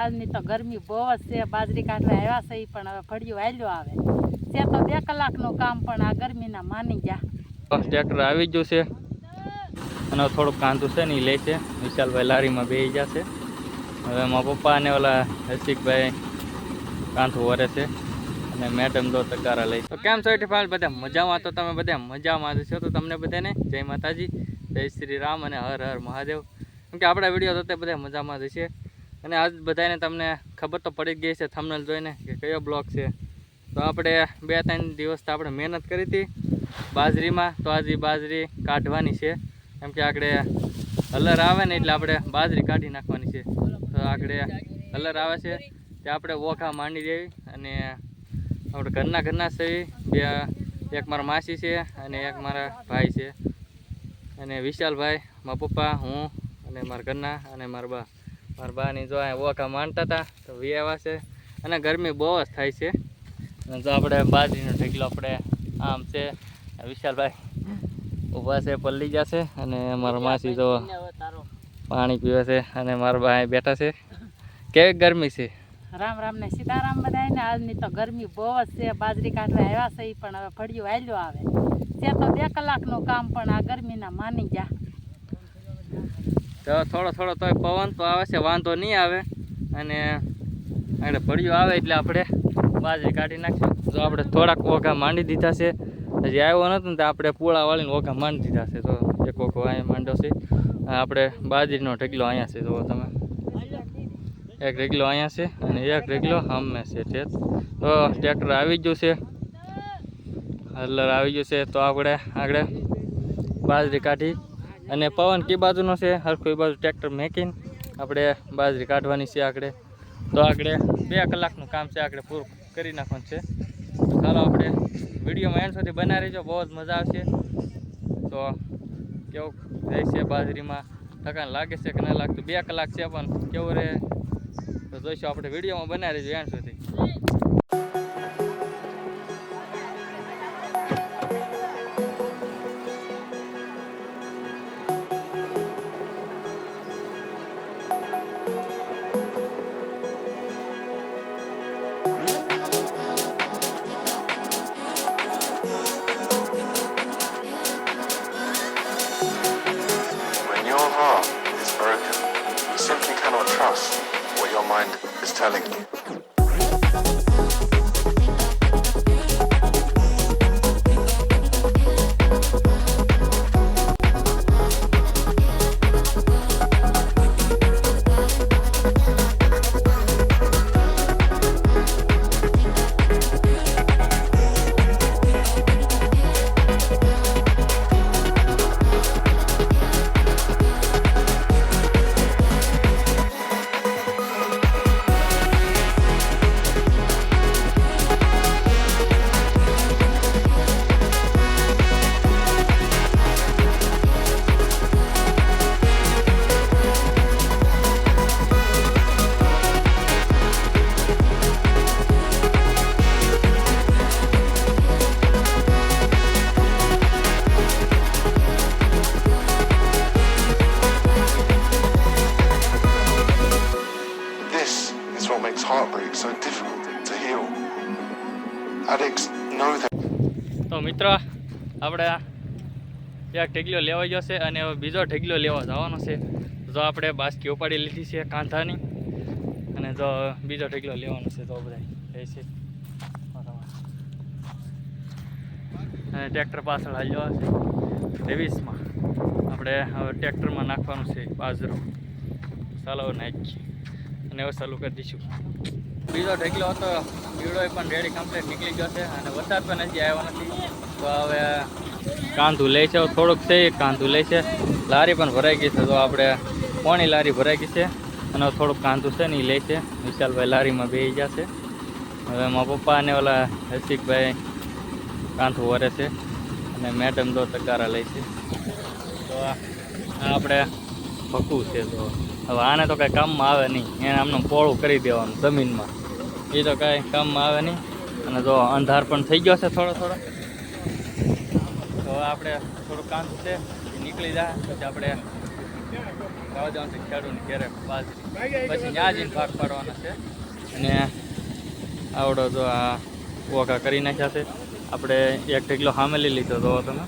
આજની તો ગરમી બહુ જ છે. બાજરી કાઢવા આવ્યા છે પણ હવે ફળિયું હાલ્યો આવે. છે તો બે કલાકનું કામ, પણ આ ગરમીના માની ગયા. ટ્રેક્ટર આવી ગયું છે. અને થોડુંક કાંતું છે ને એ લે છે. વિશાલભાઈ લારીમાં બેસી જશે હવે એમાં પપ્પા અને ઓલા હર્ષિકભાઈ કાંથું વરે છે. અને મેડમ દો તકારા લઈ. તો કેમ છો ઇટીફાલ બધા મજામાં? તો તમે બધા મજામાં છો? તો તમને બધાને જય માતાજી, જય શ્રી રામ અને હર હર મહાદેવ. કેમ કે આપણા વીડિયો તો તે બધા મજામાં જ છે. અને આજ બધાને તમને ખબર તો પડી ગઈ છે થમનલ જોઈને કે કયો બ્લોક છે. તો આપણે બે ત્રણ દિવસથી આપણે મહેનત કરી હતી બાજરીમાં, તો આજે બાજરી કાઢવાની છે. કેમ કે આપણે હલર આવે ને એટલે આપણે બાજરી કાઢી નાખવાની છે. તો આપણે હલર આવે છે, તે આપણે ઓખા માંડી દેવી અને આપણે ઘરના ઘરના છે બે, એક મારા માસી છે અને એક મારા ભાઈ છે. અને વિશાલભાઈ, મારા પપ્પા, હું અને મારા ઘરના અને મારા બા. મારા બાની જો અહીંયા ઓખા માંડતા હતા તો વી આવ્યા છે. અને ગરમી બહુ જ થાય છે. અને જો આપણે બાજરીનો ઢગલો આપણે આમ છે વિશાલભાઈ ઊભા છે, પલ્લી જશે અને મારા માસી જો પાણી પીવે છે અને મારા ભાઈ બેઠા છે. કેવી ગરમી છે? રામ રામ ને સીતારામ બધાને આજની તો ગરમી બહુ જ છે. બાજરી કાઢવા આવ્યા છે પણ હવે ફળિયું હાલ્યો આવે. છે તો બે કલાકનું કામ પણ આ ગરમીના માની જા તો થોડો થોડો તોય પવન તો આવે છે, વાંધો નહીં આવે. અને આપણે પડ્યું આવે એટલે આપણે બાજરી કાઢી નાખશું. જો આપણે થોડાક ઓઘા માંડી દીધા છે. હજી આવ્યો નથી ને તો આપણે પૂળા વાળીને ઓઘા માંડી દીધા છે. તો એક ઓઘો અહીંયા માંડ્યો છે. આપણે બાજરીનો ઢગલો અહીંયા છે, જુઓ તમે. એક રેગલો અહીંયા છે અને એક રેગલો સામે છે તે તો ટ્રેક્ટર આવી ગયું છે. હલર આવી ગયું છે. તો આપણે આગળ બાજરી કાઢી અને પવન કી બાજુનો છે, હરખું એ બાજુ ટ્રેક્ટર મેકીને આપણે બાજરી કાઢવાની છે આગળ. તો આગળ બે કલાકનું કામ છે, આગળ પૂરું કરી નાખવાનું છે. તો ચાલો આપણે વિડીયોમાં એન્ડ સુધી બનાવી રહીજો, બહુ જ મજા આવશે. તો કેવું રહેશે બાજરીમાં? થકાન લાગે છે કે ના લાગતું? બે કલાક છે પણ કેવું રહે? તો જોઈશું આપણે વિડીયોમાં બનાવી રહીશું એન્ડ સુધી. Mind is telling you. Heartbreak so difficult to heal. Addicts know that. તો મિત્ર, આપણે એક ઢગલો લેવા ગયો છે અને બીજો ઢગલો લેવા જવાનો છે. જો આપણે બાસ્કી ઉપાડી લીધી છે કાંધાની અને જો બીજો ઢગલો લેવાનો છે તો બધા એ છે અને ટ્રેક્ટર પાછળ હાલ્યો છે ત્રેવીસમાં આપણે હવે ટ્રેક્ટરમાં નાખવાનું છે બાજરો. ચાલો નાખીએ. અને હવે ચાલુ કરી દઈશું. બીજો ઢગલો હતો. બીડો પણ રેડી કમ્પ્લીટ નીકળી ગયો છે. અને વરસાદ પણ હજી આવ્યો નથી. તો હવે કાંધું લે છે. થોડુંક છે કાંધું લે છે. લારી પણ ભરાઈ ગઈ છે. તો આપણે પોણી લારી ભરાઈ ગઈ છે. અને થોડુંક કાંધું છે ને એ લે છે. વિશાલભાઈ લારીમાં બેસી જશે હવે મારા પપ્પા અને ઓલા રસિકભાઈ કાંધું વરે છે. અને મેડમ દો તકારા લે છે. તો આપણે ભકું છે તો. હવે આને તો કાંઈ કામમાં આવે નહીં. એને આમનું પોળું કરી દેવાનું જમીનમાં. એ તો કાંઈ કામમાં આવે નહીં. અને જો અંધાર પણ થઈ ગયો છે થોડો થોડો. તો આપણે થોડું કામ છે નીકળી જાય પછી આપણે જવા જવાનું પછી ત્યાં જઈને ભાગ પાડવાના છે. અને આવડો જો આ ઓકા કરી નાખ્યા છે. આપણે એક ઢગલો સામે લઈ લીધો હતો તમે.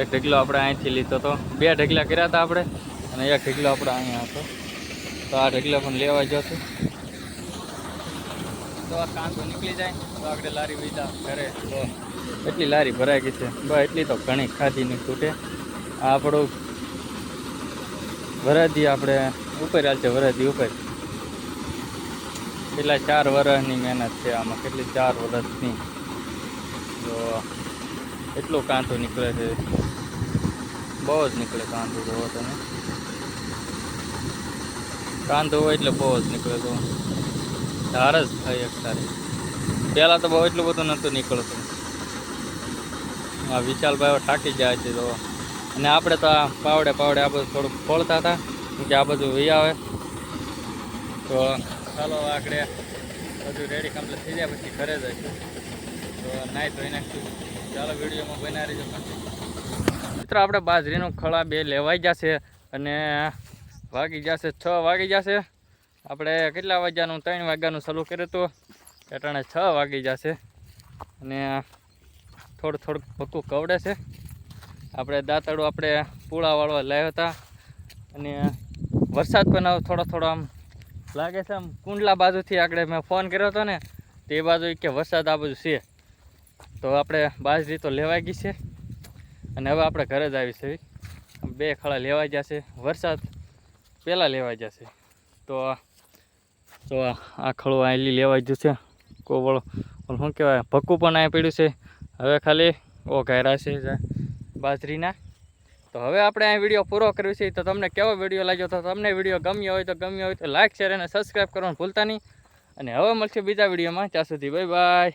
એક ઢગલો આપણે અહીંથી લીધો હતો બે ઢગલા કર્યા હતા આપણે અને એક ઢગલો આપણે અહીંયા હતો. તો આ ઢગલો પણ લેવા જશું તો આ કાંસો નીકળી જાય. તો આપણે લારી વીજા ઘરે. તો એટલી લારી ભરાઈ ગઈ છે. બસ એટલી તો ઘણી ખાધી નહીં તૂટે. આ આપણું વરાધી આપણે ઉપર હાલ છે વરાધી ઉપર. કેટલા ચાર વર્ષની મહેનત છે આમાં. કેટલી ચાર વર્ષની તો એટલું કાંતો નીકળે છે. બહુ જ નીકળે કાંદો જોવો તમે. કાંદો હોય એટલે બહુ જ નીકળે તો. ધાર જ થાય એક સારી પહેલાં તો બહુ એટલું બધું નહોતું નીકળતું. આ વિશાલભાઈઓ થાકી જાય છે તો અને આપણે તો આ પાવડે પાવડે આ બધું થોડુંક ખોલતા હતા. કે આ બધું વી આવે. તો ચાલો આગળ બધું રેડી કમ્પ્લીટ થઈ જાય, પછી ઘરે જઈશું. તો નાઈ ધોઈ નાખશું. ચાલો વિડીયોમાં બના રહીજો. મિત્રો, આપણે બાજરીનું ખળા બે લેવાઈ જશે અને વાગી જશે છ વાગી જશે. આપણે કેટલા વાગ્યાનું? ત્રણ વાગ્યાનું ચાલુ કર્યું હતું. એટાણે છ વાગી જશે. અને થોડું થોડુંક ભક્કું કવડે છે. આપણે દાંતડું આપણે પૂળા વાળવા લાવ્યા હતા. અને વરસાદ પણ થોડો થોડો આમ લાગે છે આમ કુંડલા બાજુથી આગળ મેં ફોન કર્યો હતો ને, તે બાજુ કે વરસાદ આ બાજુ છે. તો આપણે બાજરી તો લેવાઈ ગઈ છે. અને હવે આપણે ઘરે જ આવી છે બે ખળા લેવાઈ જશે. વરસાદ પહેલાં લેવાઈ જશે. તો તો આ ખળું આયલી લેવાઈ ગયું છે. કોવળ શું કહેવાય? ભક્કું પણ અહીં પડ્યું છે. હવે ખાલી ઓ ઘાયરા છે બાજરીના. તો હવે આપણે આ વીડિયો પૂરો કર્યો છે. તો તમને કેવો વીડિયો લાગ્યો? તો તમને વીડિયો ગમ્યો હોય તો ગમ્યો હોય તો લાઇક શેર અને સબસ્ક્રાઈબ કરવાનું ભૂલતા નહીં. અને હવે મળશે બીજા વિડીયોમાં. ત્યાં સુધી બાય બાય